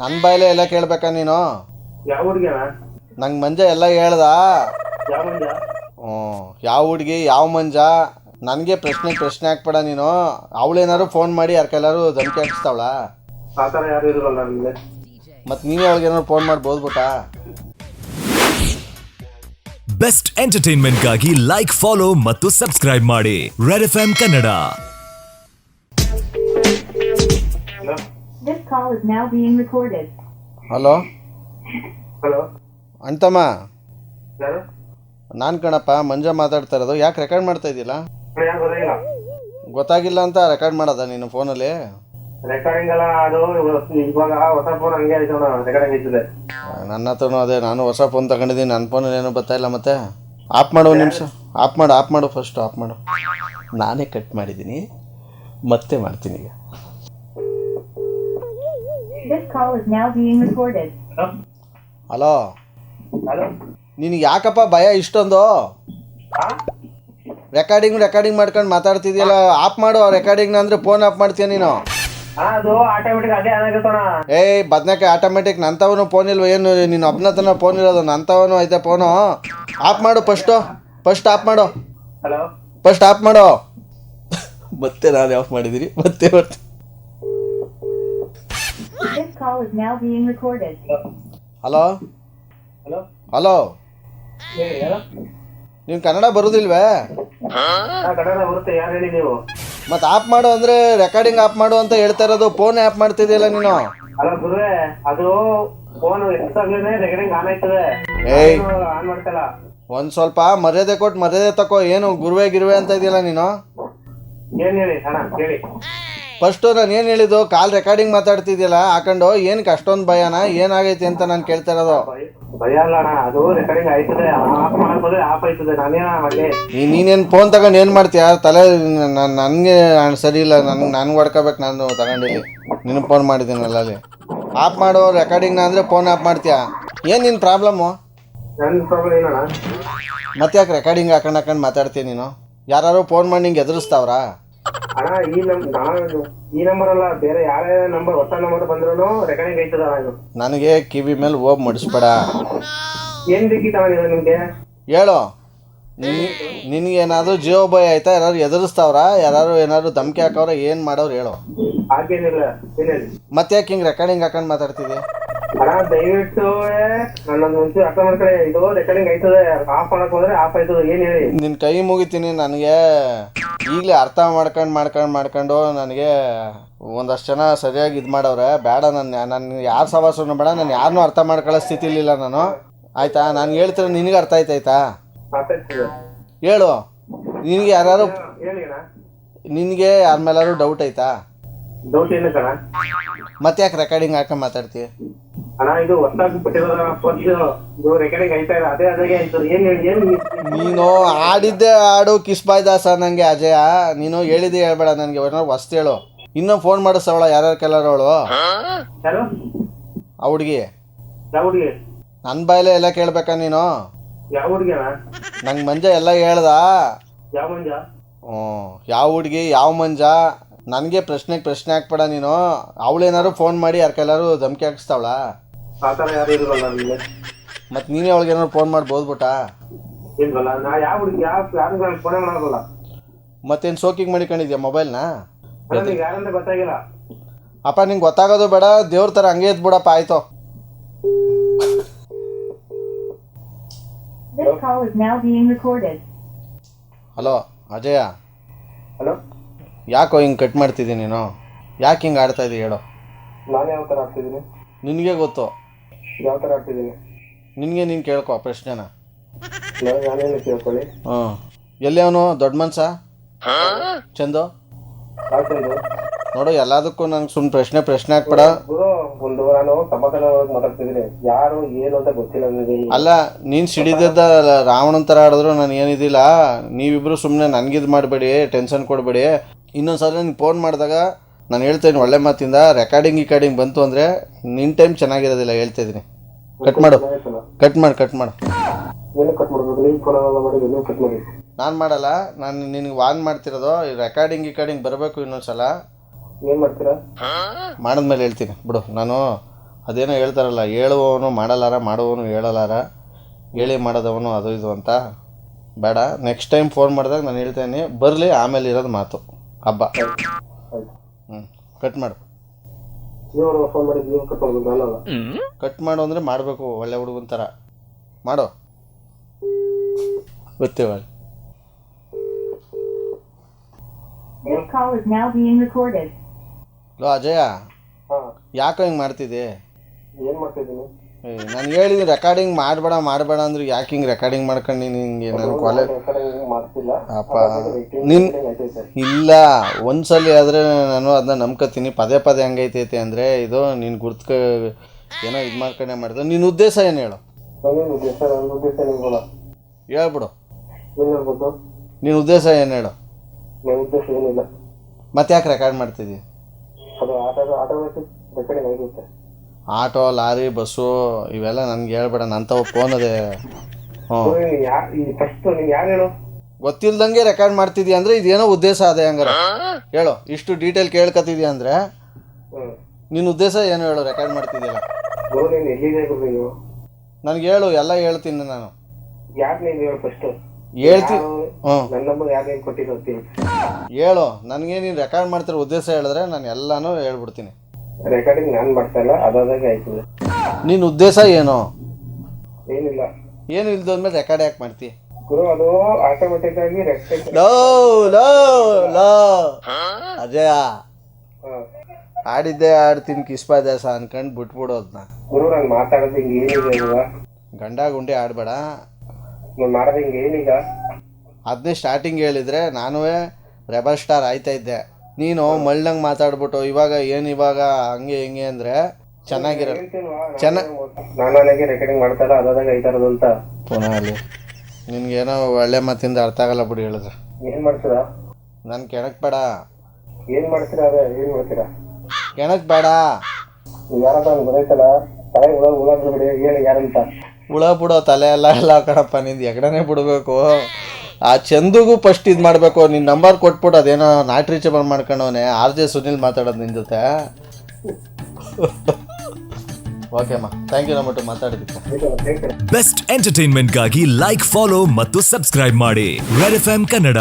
ನನ್ನ ಬಾಯಲ್ಲೇ ಎಲ್ಲ ಕೇಳ್ಬೇಕಾ ನೀನು? ಯಾವ ಹುಡುಗಿನ? ನಂಗೆ ಮಂಜ ಎಲ್ಲ ಹೇಳ್ದ. ಯಾವ ಮಂಜ? ಹ್ಞೂ ಯಾವ ಹುಡುಗಿ ಯಾವ ಮಂಜ? ನನಗೆ ಪ್ರಶ್ನೆ ಪ್ರಶ್ನೆ ಹಾಕ್ಬೇಡ ನೀನು. ಅವಳೇನಾದ್ರು ಫೋನ್ ಮಾಡಿ ಯಾರ್ಕೆಲ್ಲಾರು ಧಮಕಿ ಹಾಕಿಸ್ತಾವಳ? ಆ ಥರ ಯಾರು ಇರಲ್ಲ ನಿಮಗೆ ಮತ್ತು ನೀನೇ ಅವಳಿಗೇನಾದ್ರು ಫೋನ್ ಮಾಡಿ ಬೋದ್ಬಿಟ್ಟಾ? ಬೆಸ್ಟ್ ಎಂಟರ್ಟೈನ್ಮೆಂಟ್ಗಾಗಿ ಲೈಕ್ ಫಾಲೋ ಮತ್ತು ಸಬ್ಸ್ಕ್ರೈಬ್ ಮಾಡಿ. Red F M Kannada This call is now being recorded. Hello hello ಅಂತಮ್ಮ? ಯಾರು ನಾನು ಕಣಪ್ಪ ಮಂಜ ಮಾತಾಡ್ತಾ ಇರೋದು. ಯಾಕೆ ರೆಕಾರ್ಡ್ ಮಾಡ್ತಾ ಇದೆಯಲ್ಲ ಯಾರು ಗೊತ್ತಾಗಿಲ್ಲ? ಗೊತ್ತಾಗಿಲ್ಲ ಅಂತ ರೆಕಾರ್ಡ್ ಮಾಡೋದ ನೀನು ಫೋನಲ್ಲಿ ರೆಕಾರ್ಡಿಂಗ್ ಎಲ್ಲ ಅದು ಇವಾಗ ಹೊಸ ಫೋನ್ ಹಂಗೆ ಆಯ್ತು ಅಣ್ಣ ರೆಕಾರ್ಡಿಂಗ್ ಐತದೆ ನನ್ನ ಹತ್ರನೂ ಅದೇ ನಾನು ಹೊಸ ಫೋನ್ ತಗೊಂಡಿದ್ದೀನಿ. ನನ್ನ ಫೋನಲ್ಲಿ ಏನೂ ಬರ್ತಾಯಿಲ್ಲ ಮತ್ತೆ? ಆಫ್ ಮಾಡು ಒಂದು ನಿಮಿಷ. ಆಫ್ ಮಾಡು ಆಫ್ ಮಾಡು ಫಸ್ಟ್ ಆಫ್ ಮಾಡು. ನಾನೇ ಕಟ್ ಮಾಡಿದ್ದೀನಿ. ಮತ್ತೆ ಮಾಡ್ತೀನಿ ಈಗ. This call is now being recorded. Hello hello ನಿನಗೆ ಯಾಕಪ್ಪ ಭಯ ಇಷ್ಟೊಂದು? ರೆಕಾರ್ಡಿಂಗ್ ರೆಕಾರ್ಡಿಂಗ್ ಮಾಡ್ಕೊಂಡು ಮಾತಾಡ್ತಿದ್ಯಲ್ಲ ಆಫ್ ಮಾಡು ರೆಕಾರ್ಡಿಂಗ್ನ ಅಂದರೆ ಫೋನ್ ಆಫ್ ಮಾಡ್ತೀಯ ನೀನು? ಹಾ ಅದು ಆಟೋಮೆಟಿಕ್ ಅದೇ ಅಣ್ಣ ಏಯ್ ಬದ್ನಕ್ಕೆ ಆಟೋಮೆಟಿಕ್ ನಂತವನು ಫೋನ್ ಇಲ್ವ ಏನು? ನೀನು ಒಬ್ಬನ ತನ ಫೋನ್ ಇರೋದು ನಂತವನು ಐತೆ ಫೋನು ಆಫ್ ಮಾಡು ಫಸ್ಟು ಫಸ್ಟ್ ಆಫ್ ಮಾಡು. ಹಲೋ ಫಸ್ಟ್ ಆಫ್ ಮಾಡು. ಮತ್ತೆ ನಾನು ಆಫ್ ಮಾಡಿದ್ದೀನಿ ಮತ್ತೆ ಬರ್ತೀನಿ. Call is now being recorded. Hello hello hello ಹೇಳಿ ಯಾರು ನೀನು ಕನ್ನಡ ಬರೋದಿಲ್ವೇ? ಹಾ ಕನ್ನಡ ಬರುತ್ತೆ. ಯಾರು ಹೇಳಿ ನೀವು? ಮತ್ತೆ ಆಫ್ ಮಾಡು ಅಂದ್ರೆ ರೆಕಾರ್ಡಿಂಗ್ ಆಪ್ ಮಾಡು ಅಂತ ಹೇಳ್ತಾ ಇರೋದು ಫೋನ್ ಆಫ್ ಮಾಡ್ತಿದ್ಯಲ್ಲ ನೀನು? ಅಲ್ಲ ಗುರುವೆ ಅದು ಫೋನ್ ಎಷ್ಟಾಗ್ಲೇನೆ ರೆಕಾರ್ಡಿಂಗ್ ಆನ್ ಆಯ್ತದೆ ಏಯ್. ಆನ್ ಮಾಡ್ತಲ್ಲ ಒಂದು ಸ್ವಲ್ಪ ಮರ್ಯಾದೆ ಕೊಟ್ಟು ಮರ್ಯಾದೆ ತಕೋ. ಏನು ಗುರುವೆ ಗಿರುವೆ ಅಂತ ಇದೆಯಲ್ಲ ನೀನು? ಏನ್ ಹೇಳಿ ಅಣ್ಣ ಹೇಳಿ. ಫಸ್ಟು ನಾನು ಏನು ಹೇಳಿದ್ದು? ಕಾಲ್ ರೆಕಾರ್ಡಿಂಗ್ ಮಾತಾಡ್ತಿದ್ದಿಲ್ಲ ಹಾಕೊಂಡು ಏನಕ್ಕೆ ಅಷ್ಟೊಂದು ಭಯನ ಏನಾಗೈತಿ ಅಂತ ನಾನು ಕೇಳ್ತಾ ಇರೋದು. ಭಯ ಭಯ ಅಲ್ಲ ಅಣ್ಣ ಅದು ರೆಕಾರ್ಡಿಂಗ್ ಆಯ್ತದೆ ಆಫ್ ಮಾಡಕ್ ಹೋದ್ರೆ ಆಫ್ ಆಯ್ತದೆ ನಾನೇನ ನೀನೇನು ಫೋನ್ ತಗೊಂಡು ಏನು ಮಾಡ್ತೀಯ? ತಲೆ ನಾನು ನನಗೆ ಸರಿ ಇಲ್ಲ ನನ್ಗೆ ನನಗೆ ಹೊಡ್ಕೋಬೇಕು ನಾನು ತಗೊಂಡಿಲ್ಲಿ. ನಿನಗೆ ಫೋನ್ ಮಾಡಿದ್ದೀನಲ್ಲ ಅಲ್ಲಿ ಆಫ್ ಮಾಡೋ ರೆಕಾರ್ಡಿಂಗ್ನ ಅಂದರೆ ಫೋನ್ ಆಫ್ ಮಾಡ್ತೀಯ? ಏನು ನಿನ್ನ ಪ್ರಾಬ್ಲಮ್ಮು ನನ್ ಪ್ರಾಬ್ಲಮ್ ಏನಣ್ಣ? ಮತ್ತೆ ಯಾಕೆ ರೆಕಾರ್ಡಿಂಗ್ ಹಾಕೊಂಡು ಹಾಕೊಂಡು ಮಾತಾಡ್ತೀನಿ ನೀನು? ಯಾರು ಫೋನ್ ಮಾಡಿ ನಿಂಗೆ ಎದುರಿಸ್ತಾವ್ರಾ? ಅಣ್ಣ ಈ ನಮ್ ಈ ನಂಬರ್ ಅಲ್ಲ ಬೇರೆ ಯಾರೇ ನಂಬರ್ ಹೊಸ ನಂಬರ್ ಬಂದ್ರು ರೆಕಾರ್ಡಿಂಗ್ ಐತದ ನನಗೆ ಕಿವಿ ಮೇಲೆ ಹೋಗಿ ಮಡಿಸ್ಬೇಡ. ಏನ್ ಬೇಕಿತ್ತಣ್ಣ ಇದು ನಿಮ್ಗೆ? ಹೇಳು. ನಿನಗೆ ಜಿಯೋ ಜೀವ ಭಯ ಆಯ್ತಾ? ಯಾರು ಎದುರಿಸ್ತಾವ್ರಾ? ಯಾರು ಏನಾದ್ರು ಧಮಕಿ ಹಾಕವ್ರ? ಏನ್ ಮಾಡೋರು ಹೇಳು. ಹಾಗೇನಿಲ್ಲ ಮತ್ತೆ ಯಾಕೆ ಹಿಂಗೆ ರೆಕಾರ್ಡಿಂಗ್ ಹಾಕೊಂಡು ಮಾತಾಡ್ತಿದ್ದೆ ಅಣ್ಣ ದಯವಿಟ್ಟು ನನ್ನ ಮುಂಚೆ ಅರ್ಥ ಮಾಡ್ಕೊಳ್ಳಿ. ಇದು ರೆಕಾರ್ಡಿಂಗ್ ಆಯ್ತದೆ ಆಫ್ ಮಾಡಕ್ ಹೋದ್ರೆ ಆಫ್ ಆಯ್ತದ ಏನ್ ಹೇಳಿ? ನಿನ್ನ ಕೈ ಮುಗಿತೀನಿ ನನಗೆ ಈಗಲೇ ಅರ್ಥ ಮಾಡ್ಕೊಂಡು ಮಾಡ್ಕೊಂಡು ಮಾಡ್ಕೊಂಡು ನನಗೆ ಒಂದಷ್ಟು ಜನ ಸರಿಯಾಗಿ ಇದು ಮಾಡವ್ರೆ. ಬೇಡ ನನ್ನ ನಾನು ಯಾರ ಸವಾಸನು ಬೇಡ ನಾನು ಯಾರನ್ನೂ ಅರ್ಥ ಮಾಡ್ಕೊಳ್ಳೋ ಸ್ಥಿತಿಲಿಲ್ಲ ನಾನು. ಆಯ್ತಾ? ನಾನು ಹೇಳ್ತಿರೋ ನಿನಗೆ ಅರ್ಥ ಆಯ್ತಾಯ್ತಾ ಆಯ್ತಾ? ಹೇಳು. ನಿನಗೆ ಯಾರು ಹೇಳಿ ಅಣ್ಣ. ನಿನಗೆ ಯಾರ ಮೇಲಾದ್ರು ಡೌಟ್ ಆಯ್ತಾ? ಡೌಟ್ ಏನು ಕಣ ಮತ್ತೆ ಯಾಕೆ ರೆಕಾರ್ಡಿಂಗ್ ಹಾಕೊಂಡು ಮಾತಾಡ್ತೀಯ ಅಣ್ಣ ಇದು ಹೊಸದಾಗಿ ಬಿಟ್ಟಿರೋದ ಫಸ್ಟ್ ಇದು ರೆಕಾರ್ಡಿಂಗ್ ಐತಾ ಇದೆ ಅದೇ ಅದೇ ಆಯ್ತು. ಏನ್ ಹೇಳಿ ಏನ್ ನೀನು ಆಡಿದ್ದೆ ಆಡು ಕಿಸ್ಬಾಯ್ ದಾಸ ನಂಗೆ ಅಜಯ. ನೀನು ಹೇಳಿದ್ದೆ ಹೇಳ್ಬೇಡ ನನಗೆ ವಸ್ತು ಹೊಸ್ತು ಹೇಳು. ಇನ್ನೂ ಫೋನ್ ಮಾಡಿಸವಳ ಯಾರ್ಯಾರ ಕೆಲರ್ ಅವಳು? ಆ ಹುಡುಗಿ. ನನ್ ಹುಡುಗಿ? ನನ್ನ ಬಾಯಲ್ಲೇ ಎಲ್ಲ ಕೇಳ್ಬೇಕಾ ನೀನು? ಯಾವ ಹುಡುಗಿ ನಂಗೆ ಮಂಜ ಎಲ್ಲ ಹೇಳ್ದ. ಯಾವ ಹುಡ್ಗಿ ಹ್ಞೂ ಯಾವ ಹುಡುಗಿ ಯಾವ ಮಂಜ? ನನಗೆ ಪ್ರಶ್ನೆಗೆ ಪ್ರಶ್ನೆ ಹಾಕ್ಬೇಡ ನೀನು. ಅವಳೇನಾದ್ರು ಫೋನ್ ಮಾಡಿ ಯಾರ್ಕೆಲ್ಲಾರು ಧಮಕಿ ಹಾಕಿಸ್ತಾವಳ? ಆ ಥರ ಯಾರು ಮತ್ತು ನೀನೇ ಅವಳಿಗೇನಾದ್ರು ಫೋನ್ ಮಾಡಿ ಬೋದ್ಬಿಟ್ಟಾ? ಇಲ್ವಲ್ಲ ನಾ ಯಾವ ಹುಡುಗಿ ಯಾವ ಯಾರು ನಾನು ಫೋನೇ ಮಾಡಲ್ಲ ಮತ್ತೇನು ಸೋಕಿಂಗ್ ಮಾಡಿಕೊಂಡಿದ್ಯಾ ಮೊಬೈಲ್ನ ಗೊತ್ತಾಗಿಲ್ಲ. ಅಪ್ಪ ನಿಂಗೆ ಗೊತ್ತಾಗೋದು ಬೇಡ ದೇವ್ರ ಥರ ಹಂಗೆ ಎದ್ಬಿಡಪ್ಪ ಆಯ್ತು. This call is now being recorded. Hello Ajay. Hello ಯಾಕೋ ಹಿಂಗೆ ಕಟ್ ಮಾಡ್ತಿದ್ದೀನಿ ನೀನು? ಯಾಕೆ ಹಿಂಗೆ ಆಡ್ತಾ ಇದ್ದೀಯ ಹೇಳು. ನಾನು ಯಾವ ಥರ ಆಡ್ತಿದ್ದೀನಿ? ನಿನಗೆ ಗೊತ್ತು. ಯಾವ ಥರ ಆಡ್ತಿದ್ದೀನಿ? ನಿನಗೆ ನೀನು ಕೇಳ್ಕೊ ಪ್ರಶ್ನೆನ. ನಾನು ನಾನೇನು ಕೇಳ್ಕೊಳ್ಳಿ. ಹ್ಞೂ ಎಲ್ಲಿ ಅವನು? ದೊಡ್ಡ ಮನ್ಸ? ಚಂದು? ಆಡ್ತಿದ್ದು ನೋಡು ಎಲ್ಲದಕ್ಕೂ ನಂಗೆ ಸುಮ್ಮನೆ ಪ್ರಶ್ನೆ ಪ್ರಶ್ನೆ ಹಾಕ್ಬೇಡ. ಗುರು ಒಂದು ನಾನು ಸಮಾಧಾನ ಮಾತಾಡ್ತಿದ್ದೀನಿ. ಯಾರು ಏನು ಅಂತ ಗೊತ್ತಿಲ್ಲ ನನಗೆ ಅಲ್ಲ ನೀನು ಸಿಡಿದದ್ದ ರಾವಣನ ಥರ ಆಡಿದ್ರು ನಾನು ಏನಿದಿಲ್ಲ ನೀವಿಬ್ರು ಸುಮ್ಮನೆ ನನಗಿದು ಮಾಡಬೇಡಿ ಟೆನ್ಷನ್ ಕೊಡಬೇಡಿ. ಇನ್ನೊಂದು ಸಲ ನಿಂಗೆ ಫೋನ್ ಮಾಡಿದಾಗ ನಾನು ಹೇಳ್ತೇನೆ ಒಳ್ಳೆ ಮಾತಿಂದ ರೆಕಾರ್ಡಿಂಗ್ ಗಿಕಾರ್ಡಿಂಗ್ ಬಂತು ಅಂದರೆ ನಿನ್ನ ಟೈಮ್ ಚೆನ್ನಾಗಿರೋದಿಲ್ಲ ಹೇಳ್ತಾ ಇದ್ದೀನಿ. ಕಟ್ ಮಾಡು. ಕಟ್ ಮಾಡಿ ಕಟ್ ಮಾಡು. ನಾನು ಮಾಡಲ್ಲ ನಾನು ನಿನಗೆ ವಾನ್ ಮಾಡ್ತಿರೋದು ರೆಕಾರ್ಡಿಂಗ್ ಗಿಕಾರ್ಡಿಂಗ್ ಬರಬೇಕು ಇನ್ನೊಂದು ಸಲ. ಏನು ಮಾಡ್ತೀರಾ? ಮಾಡಿದ್ಮೇಲೆ ಹೇಳ್ತೀನಿ. ಬಿಡು ನಾನು ಅದೇನೋ ಹೇಳ್ತಾರಲ್ಲ ಹೇಳುವವನು ಮಾಡಲಾರ ಮಾಡುವವನು ಹೇಳಲಾರ ಹೇಳಿ ಮಾಡೋದವನು ಅದು ಇದು ಅಂತ. ಬೇಡ ನೆಕ್ಸ್ಟ್ ಟೈಮ್ ಫೋನ್ ಮಾಡಿದಾಗ ನಾನು ಹೇಳ್ತೇನೆ ಬರಲಿ ಆಮೇಲೆ ಇರೋದು ಮಾತು. ಹಬ್ಬ. ಕಟ್ ಮಾಡು. ಫೋನ್ ನೀವು ನಾನಲ್ಲ ಕಟ್ ಮಾಡು ಅಂದರೆ ಮಾಡಬೇಕು ಒಳ್ಳೆ ಹುಡುಗನ ಥರ ಮಾಡು. ಗೊತ್ತೇವ hello call is now being recorded. ಲೋ ಅಜಯ. ಯಾಕೆ ಯಾಕೋ ಹಿಂಗೆ ಮಾಡ್ತಿದ್ದೆ? ಏನ್ ಮಾಡ್ತಾ ಇದ್ದೀನಿ ನಾನು ಹೇಳಿದ್ದೀನಿ ರೆಕಾರ್ಡಿಂಗ್ ಮಾಡಬೇಡ ಮಾಡಬೇಡ ಅಂದ್ರೆ ಯಾಕೆ ಹಿಂಗೆ ರೆಕಾರ್ಡಿಂಗ್ ಮಾಡ್ಕೊಂಡು ಹಿಂಗೆ ನನ್ನ ಕಾಲೇಜ್ ಮಾಡ್ತಿಲ್ಲ. ಅಪ್ಪ ನಿನ್ ಇಲ್ಲ ಒಂದ್ಸಲಿ ಆದರೆ ನಾನು ಅದನ್ನ ನಂಬ್ಕೊತೀನಿ ಪದೇ ಪದೇ ಹಂಗೈತೈತೆ ಅಂದರೆ ಇದು ನೀನು ಗುರ್ತ್ಕ ಏನೋ ಇದು ಮಾಡ್ಕೊಂಡೆ ಮಾಡಿದ್ರೆ. ನಿನ್ನ ಉದ್ದೇಶ ಏನು ಹೇಳು? ಹೇಳ್ಬಿಡು. ನಿನ್ನ ಉದ್ದೇಶ ಏನು ಹೇಳು? ನನ್ನ ಉದ್ದೇಶ ಏನಿಲ್ಲ. ಮತ್ತೆ ಯಾಕೆ ರೆಕಾರ್ಡ್ ಮಾಡ್ತಿದ್ದೀನಿ ಅದು ಆಟೋ ಲಾರಿ ಬಸ್ಸು ಇವೆಲ್ಲ ನನ್ಗೆ ಹೇಳ್ಬೇಡ. ನಂತವ ಫೋನ್ ಅದೇ. ಹ್ಞೂ. ಯಾರು ಫಸ್ಟ್ ನೀನ್ ಯಾರು ಹೇಳು? ಗೊತ್ತಿಲ್ದಂಗೆ ರೆಕಾರ್ಡ್ ಮಾಡ್ತಿದ್ಯಾ ಅಂದ್ರೆ ಇದೇನೋ ಉದ್ದೇಶ ಅದೇ ಹಂಗಾರೆ. ಹೇಳು ಇಷ್ಟು ಡೀಟೇಲ್ ಕೇಳ್ಕತ್ತಿದ್ಯಾ ಅಂದ್ರೆ ನಿನ್ ನಿನ್ನ ಉದ್ದೇಶ ಏನು ಹೇಳು ರೆಕಾರ್ಡ್ ಮಾಡ್ತಿದ್ಯಲ್ಲ ನನ್ಗೆ ನೀನ್ ಎಲ್ಲಿದೆ ಗುರು ನೀನು? ನನಗೆ ಹೇಳು ಎಲ್ಲ ಹೇಳ್ತೀನಿ ನಾನು. ಯಾರು ನೀನು ಹೇಳು ಫಸ್ಟ್ ಹೇಳ್ತೀನಿ ಹ್ಞೂ. ನನ್ನ ನಂಬರ್ ಯಾರು ನೀನು ಕೊಟ್ಟಿದ್ದು ಅಂತೀನಿ ಹೇಳು. ನನಗೆ ನೀನು ರೆಕಾರ್ಡ್ ಮಾಡ್ತಿರೋ ಉದ್ದೇಶ ಹೇಳಿದ್ರೆ ನಾನು ಎಲ್ಲಾನು ಹೇಳ್ಬಿಡ್ತೀನಿ. ರೆಕಾರ್ಡಿಂಗ್ ನಾನು ಮಾಡ್ತಾ ಇಲ್ಲ ಅದಾದಾಗೆ ಆಯ್ತದೆ ನಿನ್ನ ಉದ್ದೇಶ ಏನು? ಏನಿಲ್ಲ. ಏನು ಇಲ್ದೋದ್ಮೇಲೆ ರೆಕಾರ್ಡ್ ಯಾಕೆ ಮಾಡ್ತಿ? ಗುರು ಅದು ಆಟೋಮೆಟಿಕ್ ಆಗಿ ರೆಕಾರ್ಡ್ ಲೋ ಲೋ ಲೋ. ಅಜಯ. ಆಡಿದ್ದೆ ಆಡ್ತೀನಿ ಕಿಸ್ಪಾ ದೇಶ ಅನ್ಕೊಂಡು ಬಿಟ್ಬಿಡೋದ್ನ ಗುರು ನಾನು ಮಾತಾಡೋದು ಹಿಂಗೆ ಏನಿದೆ ಅಲ್ವಾ ಗಂಡ ಗುಂಡಿ ಆಡಬೇಡ ನಾನು ಮಾಡೋದು ಹಿಂಗೆ ಏನಿಲ್ಲ. ಅದನ್ನೇ ಸ್ಟಾರ್ಟಿಂಗ್ ಹೇಳಿದ್ರೆ ನಾನು ರೆಬರ್ ಸ್ಟಾರ್ ಆಯ್ತಾ ಇದ್ದೆ. ನೀನು ಮಳ್ಳಂಗೆ ಮಾತಾಡ್ಬಿಟ್ಟು ಇವಾಗ ಏನು ಇವಾಗ ಹಂಗೆ ಹಿಂಗೆ ಅಂದರೆ ಚೆನ್ನಾಗಿರೋ ಚೆನ್ನ ನನಗೆ ರೆಕಾರ್ಡಿಂಗ್ ಮಾಡ್ತಾರ ಅದಾದಾಗ ಐತಾ ಇರೋದು ಅಂತ. ಪುನಃ ಅಲ್ಲಿ ನಿನ್ಗೇನೋ ಒಳ್ಳೆ ಮಾತಿಂದ ಅರ್ಥ ಆಗಲ್ಲ ಬಿಡಿ ಹೇಳಿದ್ರೆ. ಏನು ಮಾಡ್ತೀರಾ? ನಾನು ಕೆಣಕ್ ಬೇಡ. ಏನ್ ಮಾಡ್ತೀರಾ ಅದೇ ಏನು ಮಾಡ್ತೀರಾ? ಕೆಣಕ್ ಬೇಡ. ಯಾರಪ್ಪ ಗೊತ್ತಾಯ್ತಲ್ಲ ತಲೆ ಹುಳ ಹುಳ ಬಿಡಿ ಏನು ಯಾರಂತ ಹುಳ ಬಿಡೋ ತಲೆ ಎಲ್ಲ ಎಲ್ಲ ಕಣಪ್ಪ ನಿಂದು ಎಗಡನೆ ಬಿಡಬೇಕು. ಆ ಚಂದಗೂ ಫಸ್ಟ್ ಇದು ಮಾಡಬೇಕು ನಿನ್ನ ನಂಬರ್ ಕೊಟ್ಬಿಟ್ಟು ಅದೇನೋ ನಾಟ್ ರೀಚಬಲ್ ಮಾಡ್ಕೊಂಡವನೆ, ಆರ್ ಜೆ ಸುನಿಲ್ ಮಾತಾಡೋದು ನಿನ್ನ ಜೊತೆ. ಓಕೆ ಅಮ್ಮ ಥ್ಯಾಂಕ್ ಯು ಬೆಸ್ಟ್ ಎಂಟರ್ಟೈನ್ಮೆಂಟ್ಗಾಗಿ ಲೈಕ್ ಫಾಲೋ ಮತ್ತು ಸಬ್ಸ್ಕ್ರೈಬ್ ಮಾಡಿ. Red F Kannada